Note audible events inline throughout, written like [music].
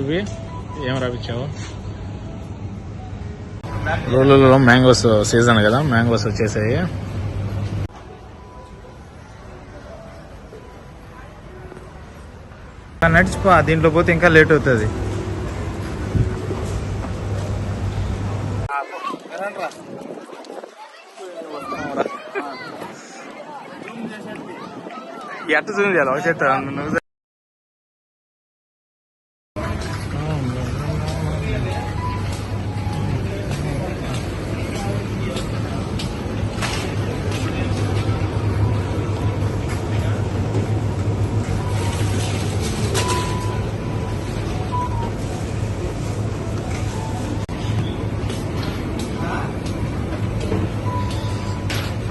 ఇవి ఏం రాపించావు రోడ్లలో మ్యాంగోస్ సీజన్ కదా మ్యాంగోస్ వచ్చేసాయి. నడిచిపో దీంట్లో పోతే ఇంకా లేట్ అవుతుంది. ఎట్ట చేయాలి ఒక చెట్టు.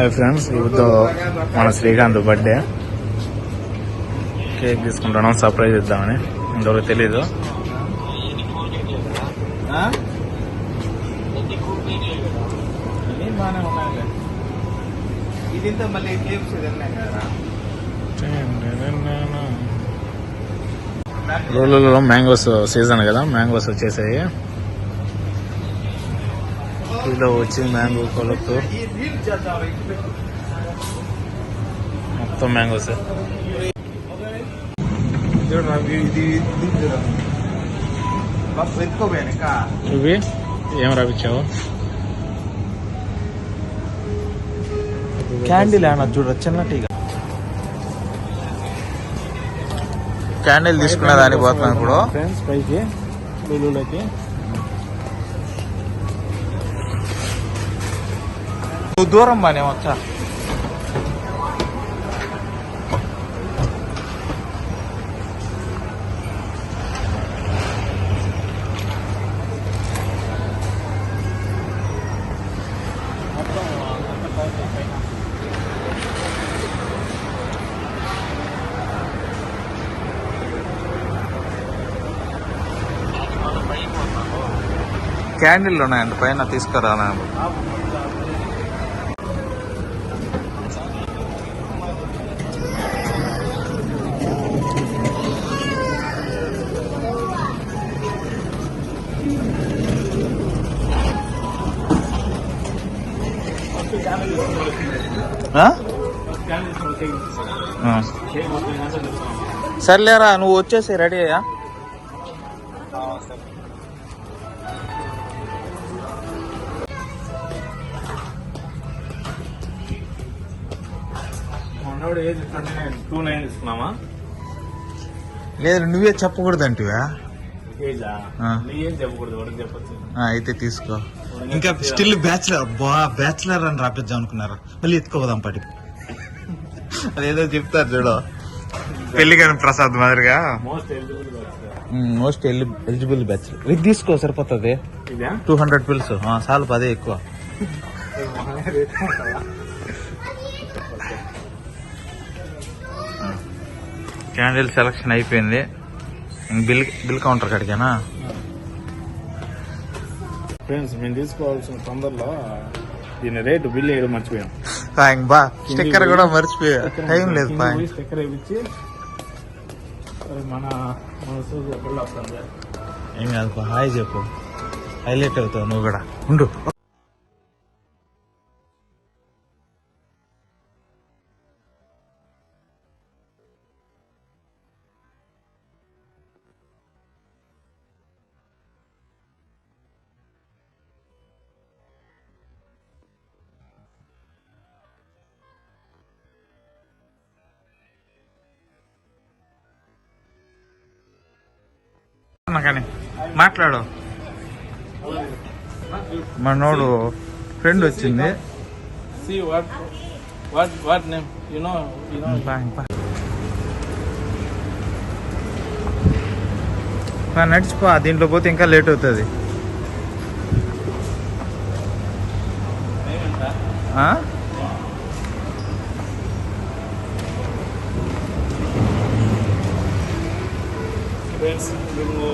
హాయ్ ఫ్రెండ్స్ ఇప్పుడు మన శ్రీకాంత్ బర్త్డే కేక్ తీసుకుంటున్నాం సర్ప్రైజ్ ఇద్దామని. ఇంతవరకు తెలీదు. రోడ్లలో మ్యాంగోస్ సీజన్ కదా మ్యాంగోస్ వచ్చేసాయి. కిలో వచ్చి మ్యాంగో పెట్టు. మొత్తం మ్యాంగోస్ ఎత్తుకోపోయాను ఇంకా ఇవి ఏం రాపించావు క్యాండిల్ అన్న చూడ చిన్న టీగా క్యాండిల్ తీసుకునే దానికి పోతున్నాను ఇప్పుడు. ఫ్రెండ్స్ పైకి లూలులోకి నువ్వు దూరం బానే వచ్చా? క్యాండిల్ ఉన్నాయండి పైన తీసుకురా సర్లేరా నువ్వు వచ్చేసి రెడీ అయ్యా. మనోడు ఏజ్ టూ నైన్ ఇస్తున్నామా లేదు నువ్వే చెప్పకూడదు అంటివా అయితే తీసుకో. ఇంకా స్టిల్ బ్యాచులర్ బా బ్యాచులర్ అని రాపిద్దాం అనుకున్నారు? మళ్ళీ ఎత్తుకోదాం పడి [laughs] అదేదో చెప్తారు చూడు. [laughs] పెళ్ళి కానీ ప్రసాద్ మాదిరిగా? Most eligible most eligible bachelor ఇది తీసుకో సరిపోతుంది. ఇదా? టూ హండ్రెడ్ పిల్స్ చాలు పదే ఎక్కువ. [laughs] క్యాండిల్ సెలక్షన్ అయిపోయింది. బిల్ బిల్ కౌంటర్ కడిగానా ఫ్రెండ్స్ మేము తీసుకోవాల్సిన తొందరలో దీని రేటు బిల్ వేయడం మర్చిపోయాం. బా. స్టిక్కర్ కూడా మర్చిపోయా. టైం లేదు స్టిక్కర్ వేయించి మరి మన మన సూజీ బిల్ వస్తుంది ఏం కాదు హాయ్ చెప్పు. హైలైట్ అవుతావు నువ్వు కూడా. ఉండు. కానీ మాట్లాడు. మనోడు ఫ్రెండ్ వచ్చింది. నడిచిపో దీంట్లో పోతే ఇంకా లేట్ అవుతుంది.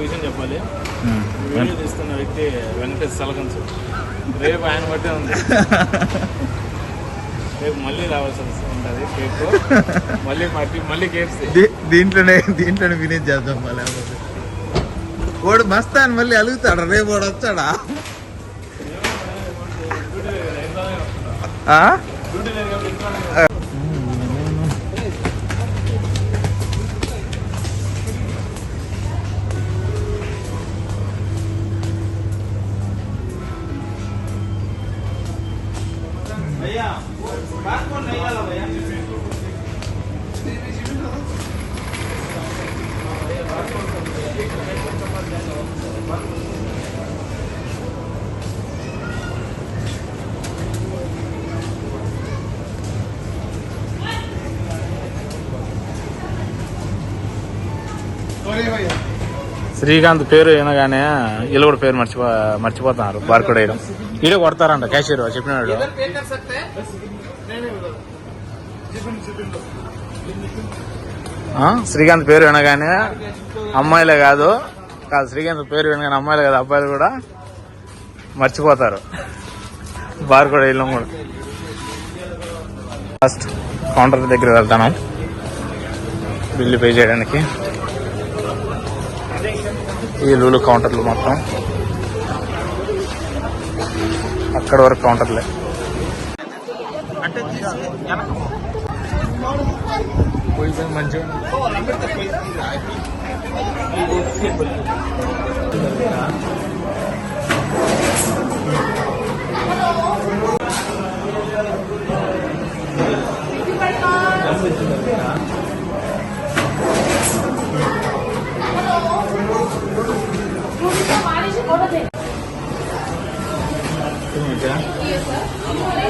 విషయం చెప్పాలి. వీడియో తీస్తున్న వ్యక్తి వెంకటేష్ సలగన్స్ రేపు ఆయన బట్టే ఉంది రేపు మళ్ళీ రావాల్సి ఉంటుంది కేక్ మళ్ళీ మట్టి మళ్ళీ దీ- దీంట్లోనే దీంట్లోనే వినేది చేద్దాం మళ్ళీ వాడు మస్తా అని మళ్ళీ అలుగుతాడు రేపు వాడు వచ్చాడా శ్రీకాంత్ పేరు వినగానే వీళ్ళు కూడా పేరు మర్చిపో మర్చిపోతున్నారు బార్కోడ్ వేయడం. ఈడే కొడతారంట క్యాషియర్ చెప్పినాడు. శ్రీకాంత్ పేరు వినగానే అమ్మాయిలే కాదు. కాదు శ్రీకాంత్ పేరు వినగానే అమ్మాయిలే కాదు అబ్బాయిలు కూడా మర్చిపోతారు. బార్కోడ్ వేయడం కూడా. ఫస్ట్ కౌంటర్ దగ్గర వెళ్తాను. బిల్లు పే చేయడానికి. ఈ లూలు కౌంటర్లు మొత్తం. అక్కడ వరకు కౌంటర్లే.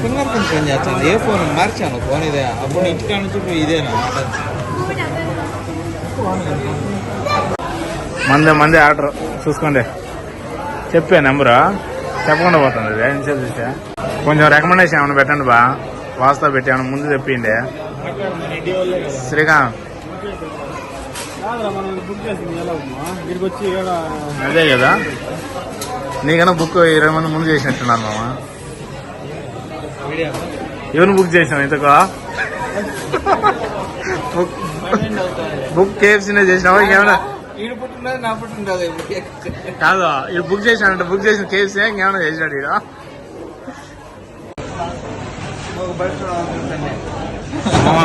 ఫింగర్ ప్రింట్ పని చేస్తాను? ఏ ఫోన్ మార్చాను? ఫోన్ ఇదే. అప్పుడు ఇంటికాడ నుంచి పోయి ఇదేనా? మందే మందే ఆర్డర్. చూసుకోండి. చెప్పే నెంబరు? చెప్పకుండా పోతుంది ఇది ఇన్సేపు చూసా కొంచెం రికమెండేషన్ ఏమైనా పెట్టండి బా. వాస్తవ పెట్టి ఏమైనా ముందు చెప్పిండే శ్రీకాంత్. అదే కదా. నీకన్నా బుక్ ఇరవై మంది ముందు చేసినట్టున్నారు మామ. ఎవరిని బుక్ చేసినావు ఇంతకు బుక్ బుక్ కేఎఫ్సీనే చేసినావా? ఇంకేమైనా? కాదు ఇది బుక్ చేశానంట బుక్ చేసిన కేసే ఇంకేమైనా చేసినాడు ఈడ?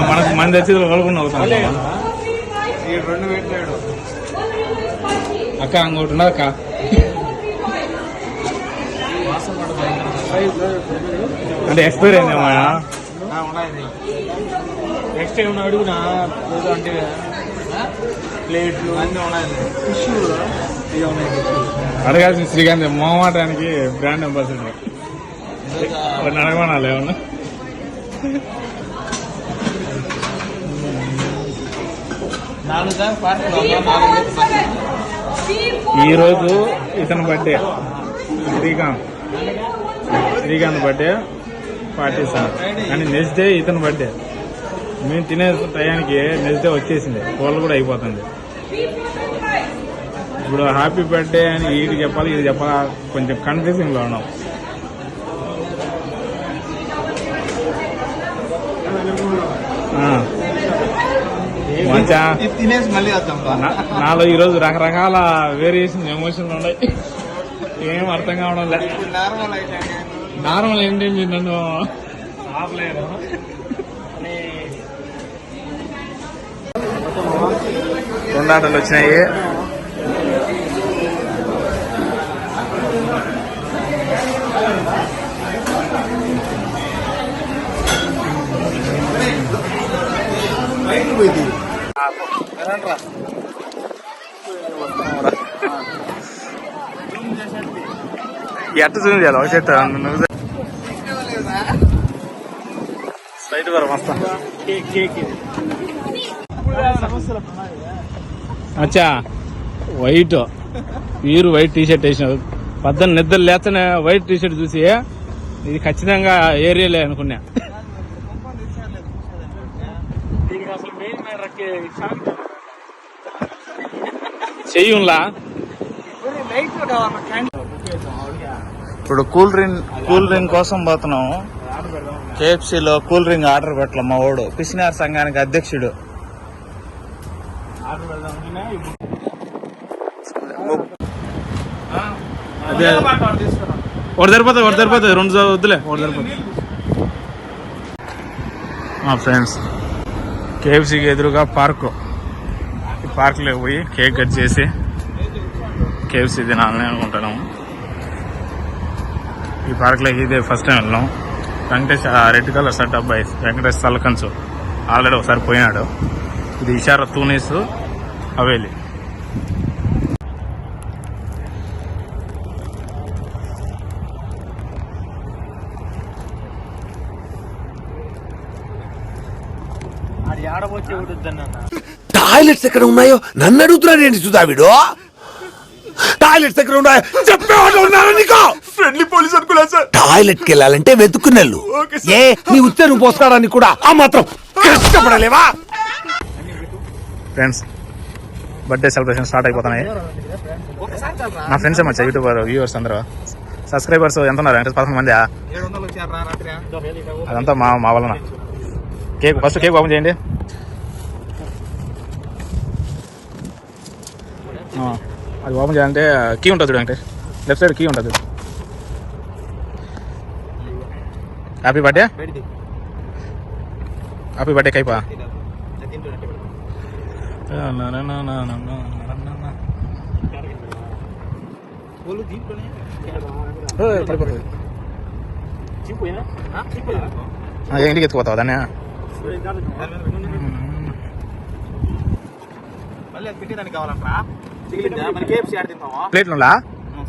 మనకు మన తెచ్చి కొనుక్కుని అవుతాం ఈ రెండు పెట్టాడు. అక్క ఇంకోటి ఉన్నది అక్క. అంటే ఎక్స్పైర్ అయిందేమో ఉన్నాయి. నెక్స్ట్ ఏమన్నా అడుగునా? అంటే ప్లేట్లు అన్నీ ఉన్నాయి. ఇవి ఉన్నాయి. అడగాల్సిన శ్రీకాంత్ మోమాటానికి బ్రాండ్ అంబాసిడర్ అడగమనాలి ఏమన్నా? నాలుగు దాకా పార్టీలు నాలుగు ఈ రోజు ఇతని బర్త్డే శ్రీకాంత్. శ్రీకాంత్ బర్త్డే పాటిస్తాను. కానీ నెక్స్ట్ డే ఇతని బర్త్డే మేము తినే టయానికి నెక్స్ట్ డే వచ్చేసింది. కోళ్ళు కూడా అయిపోతుంది. ఇప్పుడు హ్యాపీ బర్త్డే అని ఇది చెప్పాలి ఇది చెప్పాలా? కొంచెం కన్ఫ్యూజింగ్లో ఉన్నాం. ఆ. మంచా? ఇది తినేసి మళ్ళీ వద్దాం నాలో ఈరోజు రకరకాల వేరియేషన్ ఎమోషన్లు ఉన్నాయి. ఏం అర్థం కావడం లే. ఇది నార్మల్ ఏంటండి నన్ను ఆపలేదు రెండాటలు వచ్చినాయి. పోయింది. ఎట్ట చూసి చేయాలి? ఒక చెట్టు నువ్వు స్ట్రైట్ వరం వస్తా. అచ్చా వైట్ వీరు వైట్ టీషర్ట్ వేసినారు. వేసిన పద్దెనిమిది నిద్ర లేతనే వైట్ టీషర్ట్ చూసి ఇది ఖచ్చితంగా ఏరియాలే అనుకున్నా. చెయ్యంలా ఇప్పుడు కూల్ డ్రింక్ కూల్ డ్రింక్ కోసం పోతున్నాము. కేఎఫ్సీలో కూల్ డ్రింక్ ఆర్డర్ పెట్టలే మా వాడు. పిసినార్ సంఘానికి అధ్యక్షుడు. ఒకటి సరిపోతుంది ఒకటి సరిపోతుంది రెండు వద్దులే ఒకటి సరిపోతుంది మా ఫ్రెండ్స్ కేఎఫ్సీకి ఎదురుగా పార్క్. ఈ పార్క్లోకి పోయి కేక్ కట్ చేసి కేఎఫ్సీ తినాలని అనుకుంటున్నాము ఈ పార్క్లోకి ఇదే ఫస్ట్ టైం వెళ్ళాం. వెంకటేష్ ఆ రెడ్ కలర్ షర్ట్ అబ్బాయి వెంకటేష్ తలకంచు ఆల్రెడీ ఒకసారి పోయినాడు. ఇది ఇషారా తూనీస్ అవేలి టాయిలెట్స్ ఎక్కడ ఉన్నాయో? నన్ను అడుగుతున్నాడు ఏంటి సుధావిడు? టాయిలెట్స్ ఎక్కడ ఉన్నాయో? చెప్పేవాళ్ళు ఉన్నారా నీకు? ఫ్రెండ్లీ పోలీస్ అనుకున్నా సార్. టాయిలెట్కి వెళ్ళాలంటే వెతుక్కున్నెళ్ళు ఏ నీ ఉత్తరం నువ్వు పోసుకోవడానికి కూడా ఆ మాత్రం కష్టపడలేవా? ఫ్రెండ్స్ బర్త్డే సెలబ్రేషన్ స్టార్ట్ అయిపోతున్నాయి. నా ఫ్రెండ్స్ మచ్చా యూట్యూబర్ వ్యూవర్స్ అందరూ. సబ్స్క్రైబర్స్ ఎంత ఉన్నారు? అంటే పదకొండు మంది అదంతా మా మా వలన. కేక్ ఫస్ట్ కేక్ ఓపెన్ చేయండి అది ఓపెన్ చేయాలంటే కీ ఉంటుంది చూడు వెంకటేష్ లెఫ్ట్ సైడ్ కీ ఉంటుంది హ్యాపీ బర్త్డే హ్యాపీ బర్త్డే కైపా పడిపోతుంది ఇంటికి ఎత్తుకోతావు దాన్ని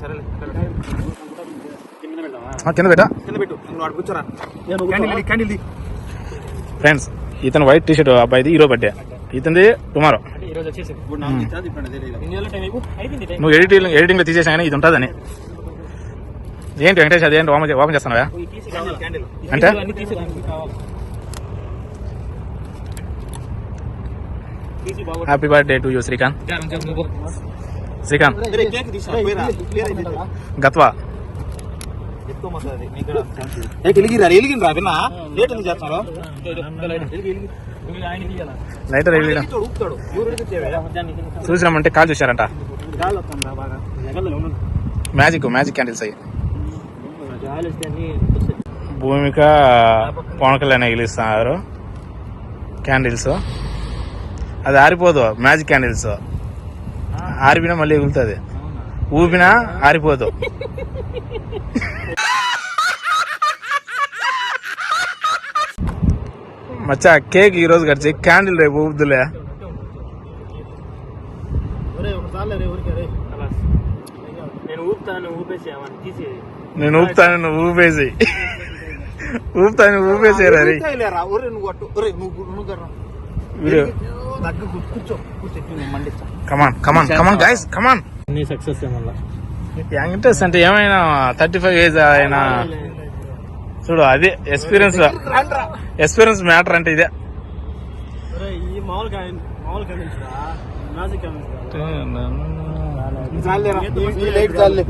సరేలే. కింద పెట్టా. ఫ్రెండ్స్ ఇతను వైట్ టీ షర్ట్ అబ్బాయిది ఈరో బర్త్డే ఇతనిది టుమారో. నువ్వు ఎడిటింగ్ ఎడిటింగ్లో తీసేసా కానీ ఇది ఉంటుందని. ఏంటి వెంకటేష్ అదేంటి ఓపెన్ చేస్తున్నావా? క్యాండిల్ అంటే? Happy birthday to you Srikanth Srikanth గత్వా lighter చూసినామంటే కాల్ చూశారంట. మ్యాజిక్ మ్యాజిక్ క్యాండిల్స్ అయ్యి. భూమిక పవన్ కళ్యాణ్ ఎగిలిస్తున్నారు క్యాండిల్స్ అది ఆరిపోదు. మ్యాజిక్ క్యాండిల్స్ ఆరిపినా మళ్ళీ ఎగులుతుంది ఊపినా ఆరిపోదు. మచ్చా కేక్ ఈ రోజు కడిచి క్యాండిల్ రేపు ఊపుదులే. నేను ఊపుతాను ఊపేసి అవన్నీ తీసేది నేను ఊపుతాను నువ్వు ఊపేసి ఊపుతాను నువ్వు ఊపేసేరా దగ్గర కూర్చో కూర్చో నేను మండిస్తా. Come on come on come on guys come on success మళ్ళా. అంటే ఏమైనా థర్టీ ఫైవ్ ఏజ్ అయినా? చూడు అదే ఎక్స్పీరియన్స్ ఎక్స్పీరియన్స్ మ్యాటర్ అంటే ఇదే. ఈ మామూలు మామూలు కమిషరా మ్యాజిక్ కమిషరా చాలేరా ఈ లైట్ చాలే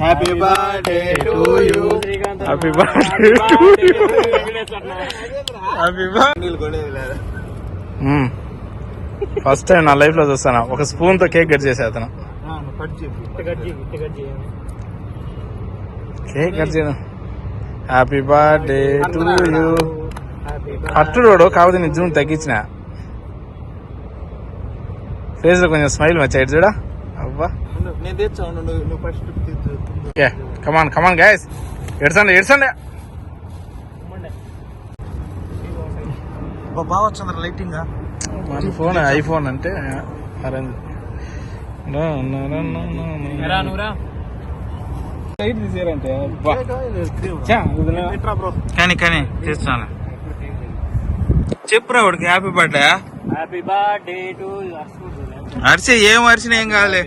happy birthday to you happy birthday happy first time నా లైఫ్లో చూస్తాను. ఒక స్పూన్తో కేక్ కట్ చేసే అతను. కేక్ కట్ చేయడం హ్యాపీ బర్త్డే టు యూ కట్టుడు కాకపోతే నేను జూన్ తగ్గించిన. ఫేస్లో కొంచెం స్మైల్ వచ్చాయి చూడ. అబ్బా. నేను తెచ్చాను నువ్వు నువ్వు first okay come on come on guys ఎడ్సండి ఎడ్సండి బాగా వచ్చింది లైటింగ్. మన ఫోన్ ఐఫోన్ అంటే అరేంజ్. సైడ్ తీసారంటే. కానీ కానీ తీస్తాను చెప్పురా వాడికి happy birthday happy birthday to అరిసే ఏం అరిసిన ఏం కాదులే.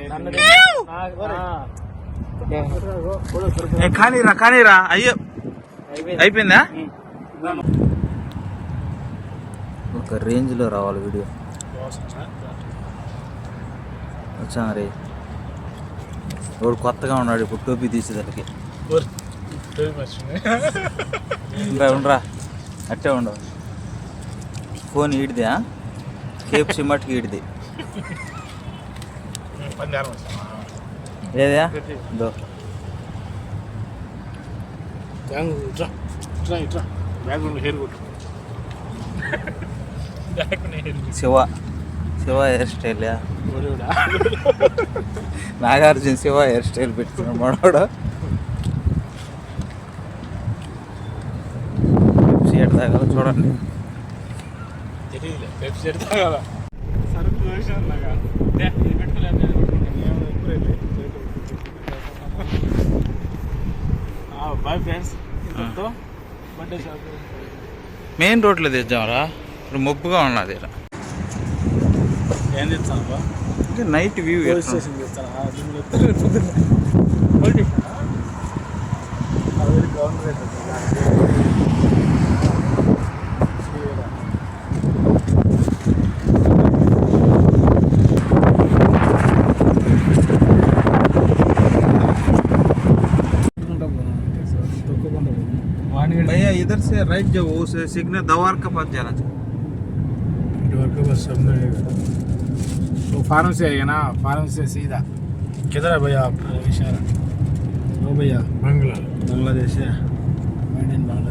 ఏ, కానీరా కానీరా. అయ్యో అయిపోయిందా. ఒక రేంజ్లో రావాలి వీడియో. వచ్చా రే. వాడు కొత్తగా ఉన్నాడు ఇప్పుడు టోపీ తీసేదానికి ఉండరా ఉండరా. అట్టే ఉండవు ఫోన్ ఈడిదా కేప్ సిమ్మట్కి ఈడిది. ఏదా? దో Shiva Shiva hair style Nagarjuna Shiva hair style పెట్టుకున్నాడు మనోడు. సీట్ తాగాలి చూడండి. మెయిన్ రోడ్లో తెచ్చామరా ఇప్పుడు మొప్పుగా ఉన్నది ఈడ. ఏం తెచ్చాను బా ఇంకా నైట్ వ్యూ పోలీస్ స్టేషన్ తెచ్చాను దీనిలో ఎత్తులు పొద్దున్న పోలీస్ స్టేషన్ అది గవర్నమెంట్ भैया इधर से राइट जाओ वो से सिग्नल दवार का पास जाना चाहिए नेटवर्क बस सब में वो फार्म से आएगा ना फार्म से सीधा किधर है भैया आप इशारा ओ भैया बांग्ला बांग्लादेश है मेड इन बांग्लादेश